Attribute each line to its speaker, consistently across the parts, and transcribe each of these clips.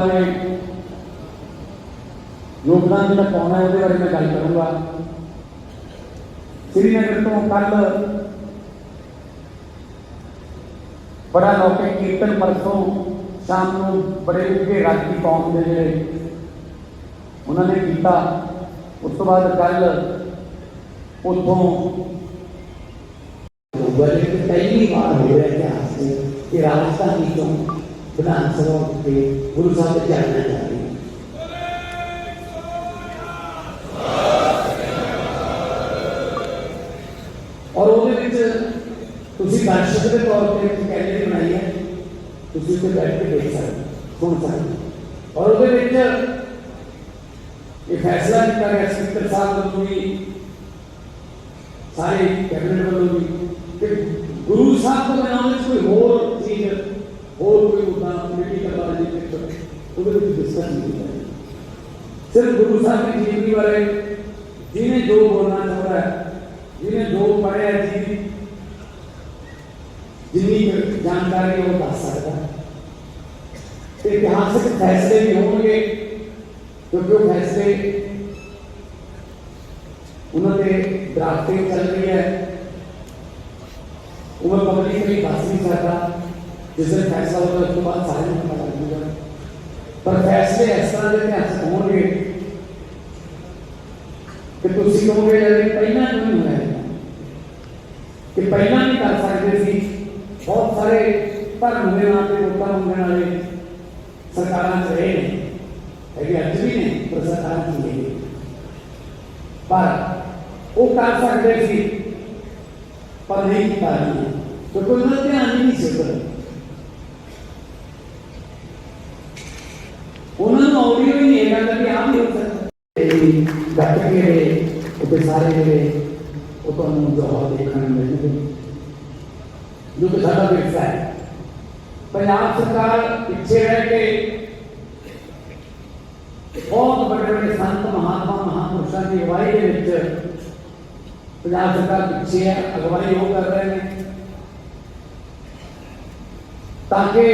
Speaker 1: ਆਪਾਂ ਨੇ ਯੋਗਦਾਨ ਜਿਹੜਾ ਪਾਉਣਾ ਹੈ ਉਹਦੇ ਬਾਰੇ ਮੈਂ ਗੱਲ ਕਰੂੰਗਾ ਸ੍ਰੀਨਗਰ ਤੋਂ ਕੱਲ ਬੜਾ ਲੌਕਿਕ ਕੀਰਤਨ ਪਰਸੋਂ ਸ਼ਾਮ ਨੂੰ ਬੜੇ ਉੱਗੇ ਰਾਗੀ ਕੌਮ ਦੇ ਜਿਹੜੇ ਉਹਨਾਂ ਨੇ ਕੀਤਾ ਉਸ ਤੋਂ ਬਾਅਦ ਕੱਲ ਉੱਥੋਂ
Speaker 2: ਬਲੇ ਪਹਿਲੀ ਵਾਰ ਹੋ ਰਿਹਾ ਇਤਿਹਾਸ ਦੇ ਕਿ ਰਾਜਸਥਾਨ ਦੀ ਤੋਂ ਵਿਧਾਨ ਸਭਾ ਉੱਤੇ ਗੁਰੂ ਸਾਹਿਬ ਦੇ ਚਰਨਾਂ ਜਾ ਰਹੀ ਹੈ ਔਰ ਉਹਦੇ ਵਿੱਚ ਤੁਸੀਂ ਦਰਸ਼ਕ ਦੇ ਤੌਰ ਤੇ ਇੱਕ ਕੈਲਰੀ ਬਣਾਈ ਹੈ ਤੁਸੀਂ ਉੱਤੇ ਬੈਠ ਕੇ ਦੇਖ ਸਕਦੇ ਹੋ, ਸੁਣ ਸਕਦੇ ਹੋ। ਔਰ ਉਹਦੇ ਵਿੱਚ ਇਹ ਫੈਸਲਾ ਕੀਤਾ ਗਿਆ ਸਪੀਕਰ ਸਾਹਿਬ ਵੱਲੋਂ ਵੀ ਸਾਰੇ ਕੈਬਨਿਟ ਵੱਲੋਂ ਵੀ ਕਿ ਗੁਰੂ ਸਾਹਿਬ ਤੋਂ ਬਿਨਾਂ ਉਹਦੇ 'ਚ ਕੋਈ ਹੋਰ ਚੀਜ਼ और कोई उदाहरण कमेटी का बारे में कुछ उधर भी दिशा नहीं है। सिर्फ़ गुरु साहब की जीवनी बारे जिन्हें जो बोलना चाह रहा है, जिन्हें जो पढ़े है जी जिन्हीं जानकारी वो बता सकता है। ऐतिहासिक फैसले भी होंगे तो जो फैसले उन्होंने ड्राफ्टिंग चल रही है वह पब्लिक नहीं भाषण कर रहा ਜਿਸ ਦਿਨ ਫੈਸਲਾ ਹੋਗਾ ਉਸ ਤੋਂ ਬਾਅਦ ਸਾਰਿਆਂ ਨੂੰ ਪਤਾ ਲੱਗ ਜੂਗਾ ਪਰ ਫੈਸਲੇ ਇਸ ਤਰ੍ਹਾਂ ਦੇ ਇਤਿਹਾਸ ਹੋਣਗੇ ਕਿ ਤੁਸੀਂ ਕਹੋਗੇ ਜਿਹੜੇ ਪਹਿਲਾਂ ਕਿਉਂ ਨਹੀਂ ਹੋਇਆ ਕਿ ਪਹਿਲਾਂ ਨਹੀਂ ਕਰ ਸਕਦੇ ਸੀ ਬਹੁਤ ਸਾਰੇ ਧਰਮ ਦੇ ਨਾਂ ਤੇ ਵੋਟਾਂ ਮੰਗਣ ਵਾਲੇ ਸਰਕਾਰਾਂ ਚ ਰਹੇ ਨੇ ਹੈਗੇ ਅੱਜ ਵੀ ਨੇ ਪਰ ਸਰਕਾਰਾਂ ਚ ਨਹੀਂ ਹੈਗੇ। ਪਰ ਉਹ ਕਰ ਸਕਦੇ ਸੀ ਪਰ ਨਹੀਂ ਕੀਤਾ ਨਹੀਂ ਕਿਉਂਕਿ ਉਹਨਾਂ ਦਾ ਧਿਆਨ ਹੀ ਨਹੀਂ ਸੀ ಮೌಲ್ಯವೇ ಏನಾಗಲಿ ಆಗಲಿ ಘಟಕಗಳೇ ಉಪಸಾರಗಳೇ ಒಬ್ಬ जो कि धर्म अपेक्षा है। पंजाब सरकार पीछे रह के बहुत बड़े बड़े संत महात्मा महापुरुषों की अगुवाई के पंजाब सरकार पीछे है, अगवाई वो कर रहे हैं। ताकि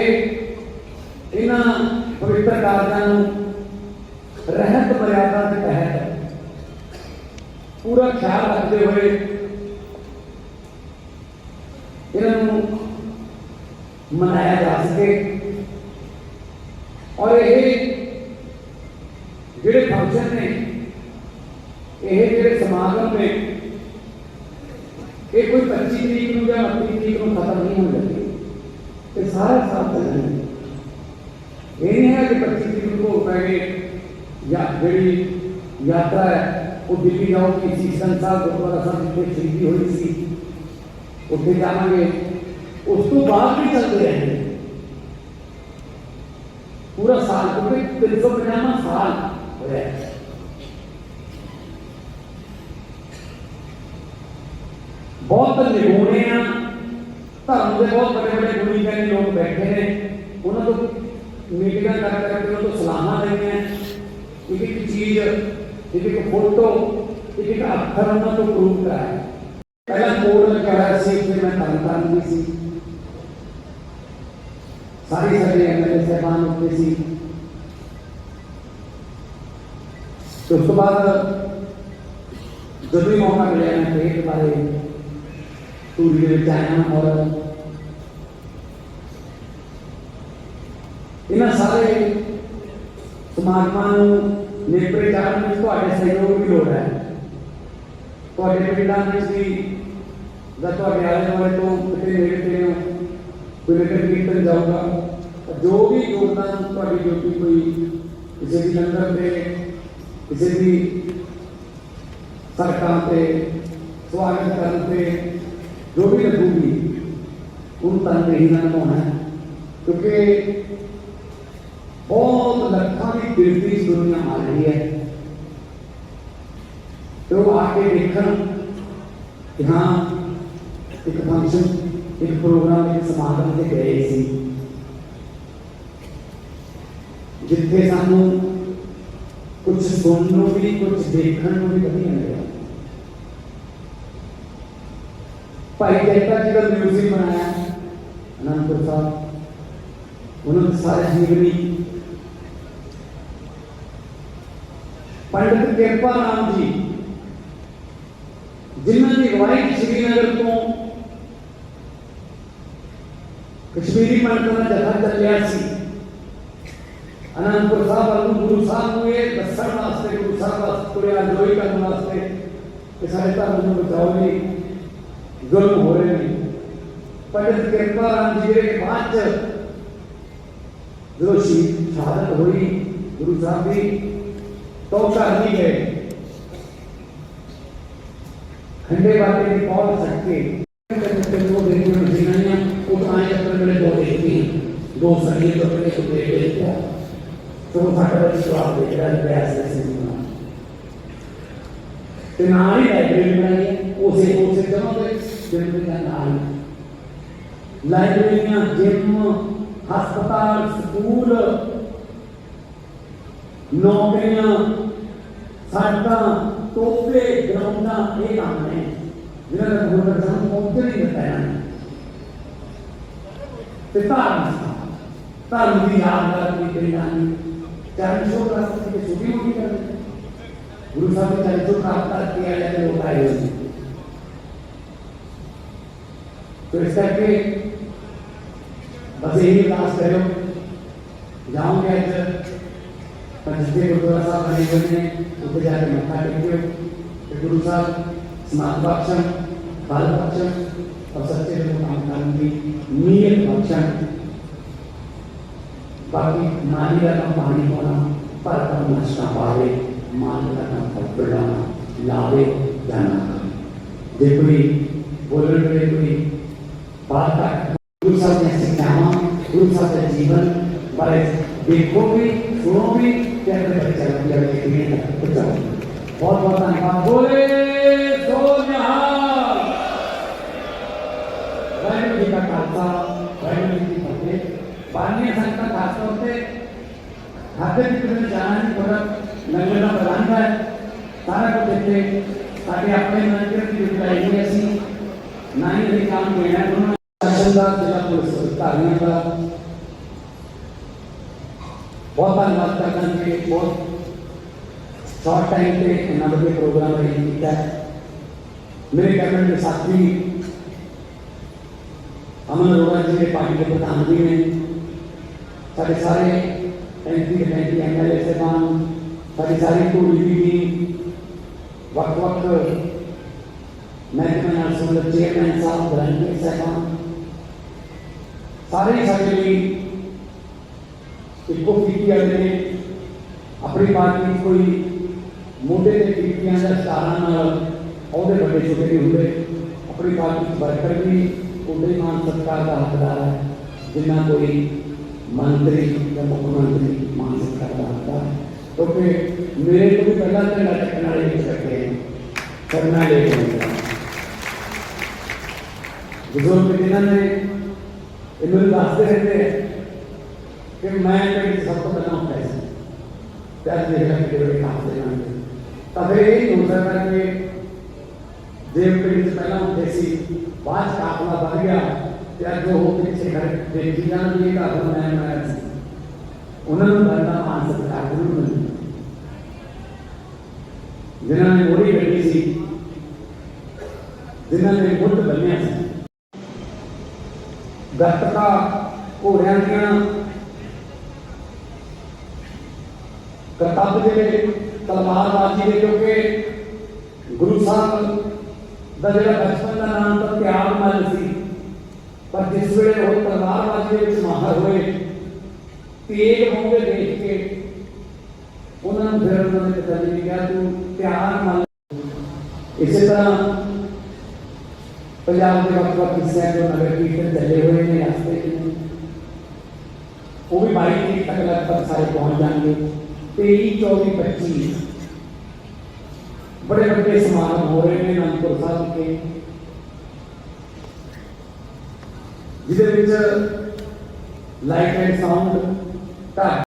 Speaker 2: इन्होंने पवित्र कार्यों ਰਹਿਤ ਮਰਿਆਦਾ ਦੇ ਤਹਿਤ ਪੂਰਾ ਖਿਆਲ ਰੱਖਦੇ ਹੋਏ ਇਹਨਾਂ ਨੂੰ ਮਨਾਇਆ ਜਾ ਸਕੇ ਔਰ ਇਹ ਜਿਹੜੇ ਫੰਕਸ਼ਨ ਨੇ ਇਹ ਜਿਹੜੇ ਸਮਾਗਮ ਨੇ ਇਹ ਕੋਈ 25 ਤਰੀਕ ਨੂੰ ਜਾਂ 29 ਤਰੀਕ ਨੂੰ ਖਤਮ ਨਹੀਂ ਹੋਣ ਲੱਗੇ ਇਹ ਸਾਰਾ ਸਾਲ ਚੱਲਣਾ ਇਹ ਨਹੀਂ ਹੈ ਕਿ 25 ਤਰੀਕ ਨੂੰ ਭੋਗ ਪੈ ਗਏ या बड़ी यात्रा है वो तो दिल्ली जाओ कि इसी संसार गुरुद्वारा साहब जितने शहीदी हुई सी उसे जाएँगे उसको बाहर भी चलते रहेंगे पूरा साल पूरे तीन सौ पचानवा साल. हो है बहुत निगोने धर्म के बहुत बड़े बड़े गुणीकारी लोग बैठे हैं उन्होंने तो मीटिंग कर करके उन्होंने तो सलाह देनी है एक चीज़ एक फ़ोटो एक एक अक्षरांना तो प्रूव्ह कराय पहिला कोड करायचे ते मैं तांतांनी सी सारी सगळे एमएलए साहेबान होते सी तो उसके बाद, जब भी मौका मिला, मैं पेट बारे टूर के और इन्हें सारे ਸਮਾਗਮਾਂ ਨੂੰ ਨੇਪਰੇ ਚਾੜਨ ਵਿੱਚ ਤੁਹਾਡੇ ਸਹਿਯੋਗ ਦੀ ਲੋੜ ਹੈ ਤੁਹਾਡੇ ਪਿੰਡਾਂ ਵਿੱਚ ਵੀ ਜਾਂ ਤੁਹਾਡੇ ਆਲੇ ਦੁਆਲੇ ਤੋਂ ਕਿਤੇ ਨੇੜੇ ਤੇੜੇ ਕੋਈ ਨਗਰ ਕੀਰਤਨ ਜਾਊਗਾ ਤਾਂ ਜੋ ਵੀ ਯੋਗਦਾਨ ਤੁਹਾਡੀ ਡਿਊਟੀ ਕੋਈ ਕਿਸੇ ਦੀ ਲੰਗਰ ਤੇ ਕਿਸੇ ਦੀ ਸੜਕਾਂ ਤੇ ਸਵਾਗਤ ਕਰਨ ਤੇ ਜੋ ਵੀ ਲੱਗੂਗੀ ਉਹਨੂੰ ਤਾਂ ਨਹੀਂ ਨਾ ਨਿਭਾਉਣਾ ਹੈ। ਕਿਉਂਕਿ ਬਹੁਤ ਲੱਖਾਂ ਦੀ ਗਿਣਤੀ ਦੁਨੀਆ ਆ ਰਹੀ ਹੈ ਤੇ ਉਹ ਆ ਕੇ ਦੇਖਣ ਕਿ ਹਾਂ ਇੱਕ ਫੰਕਸ਼ਨ ਇੱਕ ਪ੍ਰੋਗਰਾਮ ਇੱਕ ਸਮਾਗਮ ਤੇ ਗਏ ਸੀ ਜਿੱਥੇ ਸਾਨੂੰ ਕੁਝ ਸੁਣਨ ਨੂੰ ਵੀ ਕੁਝ ਦੇਖਣ ਨੂੰ ਵੀ ਨਹੀਂ ਮਿਲਿਆ ਭਾਈ ਜੈਤਾ ਜੀ ਦਾ ਮਿਊਜ਼ੀਅਮ ਬਣਾਇਆ ਅਨੰਦਪੁਰ ਸਾਹਿਬ ਉਹਨਾਂ ਦੀ ਸਾਰੀ ਜੀਵਨੀ पंडित कृपा राम जी जिन्होंने अगवाई श्रीनगर तो कश्मीरी पंडित का जथा चलिया अनंतपुर साहब वालों गुरु साहब को यह दसण वास्ते गुरु साहब वास्ते कोई अजोई करने वास्ते कि सारे धर्म को बचाओ जी जुल्म हो रहे हैं पंडित कृपा राम जी के बाद जो शहीद शहादत हुई गुरु साहब की कौन सा हनी है? ठंडे बातें भी कौन सकते उठाए दो सही तो अपने को दे देता तो वो था कभी स्वाद दे रहा है प्रयास से सुना तो नारी लाइब्रेरी बनाइए, उसे उसे करो तो जिनमें का नाम लाइब्रेरियाँ जिम अस्पताल, स्कूल नौकरियाँ सड़क टोपे ग्राउंड ये काम ने जिन्होंने कंप्यूटर सू पहुँच नहीं दिता इन्होंने धर्म धर्म की याद करनी बेदानी चाहे सौ प्राप्त करके छुट्टी होगी कर गुरु साहब ने चाहे सौ प्राप्त किया जाए, वो पाए तो इस करके बस यही अरदास करो। गुरुद्वारा साहब हुए ने ऊपर जाके मत्था टेको तो गुरु साहब समाज बख्शन बल बख्शन और सच्चे काम करने की नीयत बख्शन बाकी नानी का काम पानी पाना पर काम नशा पावे मान का काम पकड़ाना लावे जाना जे कोई बोलने वाले कोई बात का गुरु साहब ने सिखाया गुरु साहब का जीवन बारे देखो भी, सुनो भी, क्या कर? बच्चा लग गया कि नहीं। बचाओ बहुत बहुत धन्यवाद। बोले सो निहाल वाहिगुरु जी का खालसा, वाहिगुरु जी की फतेह। बारहवीं संख्या खास तौर खाते की तरफ़ जाना थोड़ा लंगर का है सारा कुछ देखते ताकि अपने मंदिर की जुटाई ऐसी ना ही काम देना है उन्होंने शासन का जिला पुलिस अधिकारियों का। बहुत धन्यवाद करना कि बहुत शॉर्ट टाइम पे इन्ना बढ़िया प्रोग्राम अरेंज किया है मेरे कैबिनेट के साथी अमन अरोड़ा जी ने पार्टी के प्रधान भी ने सारे सारे M P M M L A साहबान सारी सारी टोली भी टीम वक्त वक्त महकमे ਨਾਲ ਸੰਬੰਧਿਤ ਚੇਅਰਮੈਨ ਸਾਹਿਬ ਗ੍ਰੰਥੀ ਸਾਹਿਬਾਨ ਸਾਰੇ ਸਾਡੇ ਲਈ ਇੱਕੋ ਕੀਤੀ ਵਾਲੇ ਨੇ ਆਪਣੀ ਪਾਰਟੀ 'ਚ ਕੋਈ ਮੋਢੇ ਤੇ ਕੀਤੀਆਂ ਦਾ ਸਹਾਰਾ ਨਾਲ ਉਹਦੇ ਵੱਡੇ ਛੋਟੇ ਨਹੀਂ ਹੁੰਦੇ ਆਪਣੀ ਪਾਰਟੀ 'ਚ ਵਰਕਰ ਵੀ ਉਹਦੇ ਹੀ ਮਾਨ ਸਤਿਕਾਰ ਦਾ ਹੱਕਦਾਰ ਹੈ ਜਿੰਨਾ ਕੋਈ ਮੰਤਰੀ ਜਾਂ ਮੁੱਖ ਮੰਤਰੀ ਮਾਨ ਸਤਿਕਾਰ ਦਾ ਹੱਕਦਾਰ ਹੈ ਕਿਉਂਕਿ ਮੇਰੇ ਤੋਂ ਵੀ ਪਹਿਲਾਂ ਤੇ ਲਟਕਣ ਵਾਲੇ ਹੋ ਸਕਦੇ ਹੈ ਕਰਨਾ ਲੈ ਕੇ ਬਜ਼ੁਰਗ ਜਿਨ੍ਹਾਂ ਨੇ ਇਹ ਮੈਨੂੰ ਦੱਸਦੇ ਰਹਿੰਦੇ ਹੈ ਕਿ ਮੈਂ ਜਿਹੜੀ ਸਭ ਤੋਂ ਪਹਿਲਾਂ ਹੁੰਦਾ ਸੀ। ਤੇ ਅੱਜ ਦੇਖ ਕਿ ਜਿਹੜੇ ਕੰਮ ਦੇ ਨਾਲ ਤਾਂ ਫਿਰ ਇਹ ਹੋ ਸਕਦਾ ਕਿ ਦੇਵ ਪੀੜੀ ਪਹਿਲਾਂ ਹੁੰਦੇ ਸੀ, ਬਾਅਦ ਕਾਫਲਾ ਵੱਧ ਗਿਆ ਤੇ ਅੱਜ ਉਹ ਪਿੱਛੇ ਖੜੇ ਦੇਖੀ ਜਾਣ ਵੀ ਇਹ ਘਰ ਮੈਂ ਮੈਂ ਸੀ, ਉਹਨਾਂ ਨੂੰ ਬੰਦਾ ਮਾਨ ਸਤਿਕਾਰ ਜ਼ਰੂਰ ਮਿਲਦਾ ਜਿਨ੍ਹਾਂ ਨੇ ਮੋੜੀ ਕੱਢੀ ਸੀ, ਜਿਨ੍ਹਾਂ ਨੇ ਮੁੱਢ ਬੰਨਿਆ ਸੀ। ਗੱਤਕਾ ਘੋੜਿਆਂ ਦੀਆਂ ਕਰਤੱਵ ਜਿਹੜੇ ਤਲਵਾਰਬਾਜ਼ੀ ਦੇ ਕਿਉਂਕਿ ਗੁਰੂ ਸਾਹਿਬ ਦਾ ਜਿਹੜਾ ਬਚਪਨ ਦਾ ਨਾਮ ਤਾਂ ਤਿਆਗ ਮਲ ਸੀ ਪਰ ਜਿਸ ਵੇਲੇ ਉਹ ਤਲਵਾਰਬਾਜ਼ੀ ਦੇ ਵਿੱਚ ਮਾਹਰ ਹੋਏ ਤੇਗ ਮੌਕੇ ਦੇਖ ਕੇ ਉਹਨਾਂ ਨੂੰ ਫਿਰ ਉਹਨਾਂ ਨੇ ਪਿਤਾ ਜੀ ਨੇ ਕਿਹਾ ਤੂੰ ਤਿਆਗ ਮਲ ਇਸੇ ਤਰ੍ਹਾਂ ਪੰਜਾਬ ਦੇ ਵੱਖ ਵੱਖ ਹਿੱਸਿਆਂ ਤੋਂ ਨਗਰ ਕੀਰਤਨ ਚੱਲੇ ਹੋਏ ਨੇ ਰਸਤੇ 'ਚ ਉਹ ਵੀ 22 ਤਰੀਕ ਤੱਕ ਲਗਭਗ ਸਾਰੇ ਪਹੁੰਚ ਜਾਣਗੇ 23 24 25 बड़े बड़े समारोह हो रहे हैं अनंतपुर साहब के ਜਿਹਦੇ ਵਿੱਚ ਲਾਈਟ ਐਂਡ ਸਾਊਂਡ ਦਾ